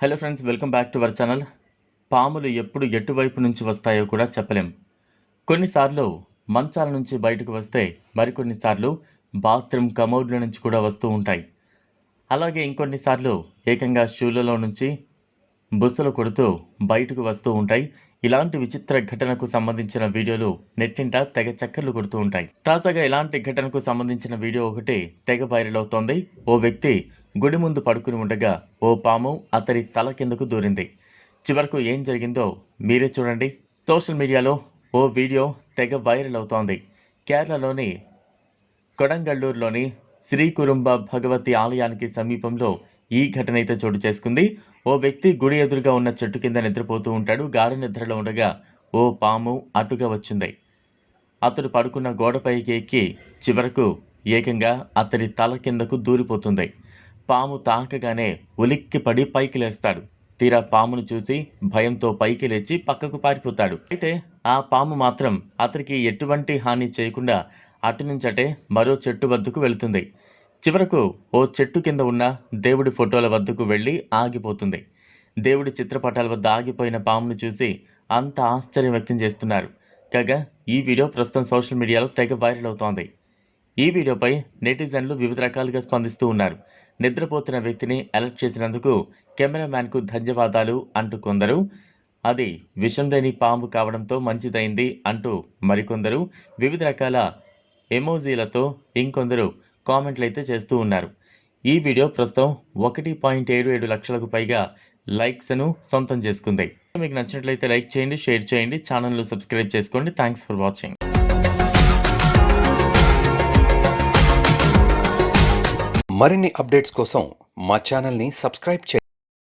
Hello friends welcome back to our channel పాములు ఎప్పుడు ఎటువైపు నుంచి వస్తాయో కూడా చెప్పలేం. కొన్నిసార్లు మంచాల నుంచి బయటకు వస్తే మరికొన్నిసార్లు బాత్రూమ్ కమోడ్ల నుంచి కూడా వస్తూ ఉంటాయి. అలాగే ఇంకొన్నిసార్లు ఏకంగా షూలలో నుంచి బుసలు కొడుతూ బయటకు వస్తూ ఉంటాయి. ఇలాంటి విచిత్ర ఘటనకు సంబంధించిన వీడియోలు నెట్టింట తెగ చక్కర్లు కొడుతూ ఉంటాయి. తాజాగా ఇలాంటి ఘటనకు సంబంధించిన వీడియో ఒకటి తెగ వైరల్ అవుతోంది. ఓ వ్యక్తి గుడి ముందు పడుకుని ఉండగా ఓ పాము అతడి తల కిందకు దూరింది. చివరకు ఏం జరిగిందో మీరే చూడండి. సోషల్ మీడియాలో ఓ వీడియో తెగ వైరల్ అవుతోంది. కేరళలోని కొడంగళ్ళూరులోని శ్రీ కురుంబ భగవతి ఆలయానికి సమీపంలో ఈ ఘటన అయితే చోటు చేసుకుంది. ఓ వ్యక్తి గుడి ఎదురుగా ఉన్న చెట్టు కింద నిద్రపోతూ ఉంటాడు. గాఢ నిద్రలో ఉండగా ఓ పాము అటుగా వచ్చింది. అతడు పడుకున్న గోడపైకి ఎక్కి చివరకు ఏకంగా అతడి తల కిందకు దూరిపోతుంది. పాము తాకగానే ఉలిక్కి పడి పైకి లేస్తాడు. తీరా పామును చూసి భయంతో పైకి లేచి పక్కకు పారిపోతాడు. అయితే ఆ పాము మాత్రం అతనికి ఎటువంటి హాని చేయకుండా అటు నుంచటే మరో చెట్టు వద్దకు వెళుతుంది. చివరకు ఓ చెట్టు కింద ఉన్న దేవుడి ఫోటోల వద్దకు వెళ్ళి ఆగిపోతుంది. దేవుడి చిత్రపటాల వద్ద ఆగిపోయిన పామును చూసి అంత ఆశ్చర్యం వ్యక్తం చేస్తున్నారు. కాగా ఈ వీడియో ప్రస్తుతం సోషల్ మీడియాలో తెగ వైరల్ అవుతోంది. ఈ వీడియోపై నెటిజన్లు వివిధ రకాలుగా స్పందిస్తూ ఉన్నారు. నిద్రపోతున్న వ్యక్తిని అలర్ట్ చేసినందుకు కెమెరామ్యాన్కు ధన్యవాదాలు అంటూ కొందరు అది విషం లేని పాము కావడంతో మంచిదైంది అంటూ మరికొందరు వివిధ రకాల ఎమోజీలతో ఇంకొందరు కామెంట్లు అయితే చేస్తూ ఉన్నారు. ఈ వీడియో ప్రస్తుతం ఒకటి పాయింట్ ఏడు ఏడు లక్షలకు పైగా లైక్స్ను సొంతం చేసుకుంది. మీకు నచ్చినట్లయితే లైక్ చేయండి షేర్ చేయండి ఛానల్ను సబ్స్క్రైబ్ చేసుకోండి. Thanks for watching. మరిన్ని అప్డేట్స్ కోసం మా ఛానల్ని సబ్స్క్రైబ్ చేయండి.